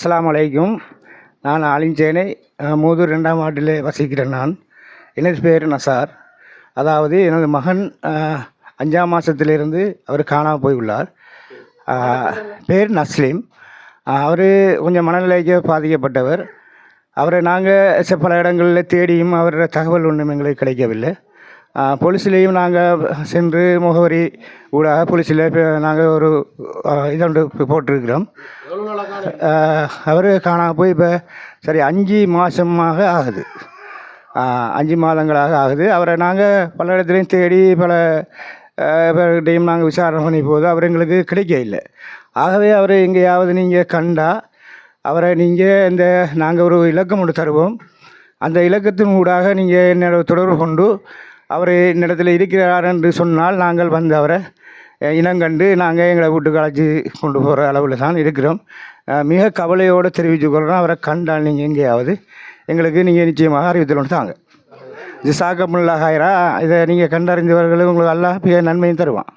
அஸ்லாம் வலைக்கும் நான் ஆலிஞ்சேனை மூதூர் ரெண்டாம் வார்டில் வசிக்கிறேன் நான். எனது பேர் நசார். அதாவது எனது மகன் அஞ்சாம் மாதத்திலிருந்து அவர் காணாமல் போய் உள்ளார் பேர் நஸ்லீம். அவர் கொஞ்சம் மனநிலைக்கு பாதிக்கப்பட்டவர். அவரை நாங்கள் பல இடங்களில் தேடியும் அவரோட தகவல் ஒன்றும் எங்களுக்கு கிடைக்கவில்லை. போலீஸ்லேயும் நாங்கள் சென்று முகவரி ஊடாக போலீஸில் நாங்கள் ஒரு இதை இதொன்று போட்டிருக்கிறோம். அவர் காணாமல் போய் இப்போ சரி அஞ்சு மாதமாக ஆகுது. அஞ்சு மாதங்களாக ஆகுது. அவரை நாங்கள் பல இடத்துலையும் தேடி பல பேர்கிட்டையும் நாங்கள் விசாரணை பண்ணி போது அவர் எங்களுக்கு கிடைக்க இல்லை. ஆகவே அவரை எங்கேயாவது நீங்கள் கண்டா அவரை நீங்கள் இந்த நாங்கள் ஒரு இலக்கம் ஒன்று தருவோம். அந்த இலக்கத்தின் ஊடாக நீங்கள் என்னோட தொடர்பு கொண்டு அவர் என்னிடத்தில் இருக்கிறார் என்று சொன்னால் நாங்கள் வந்து அவரை இனங்கண்டு நாங்கள் எங்களை வீட்டுக்கு அழைச்சி கொண்டு போகிற அளவில் தான் இருக்கிறோம். மிக கவலையோடு தெரிவித்துக்கொள்கிறோம் அவரை கண்டால் நீங்கள் எங்கேயாவது எங்களுக்கு நீங்கள் நிச்சயமாக அறிவித்தல் தாங்க. ஜிசாக்கமுல்லா ஹாயிரா இதை நீங்கள் கண்டறிந்தவர்களும் உங்களுக்கு எல்லாம் நன்மையும் தருவான்.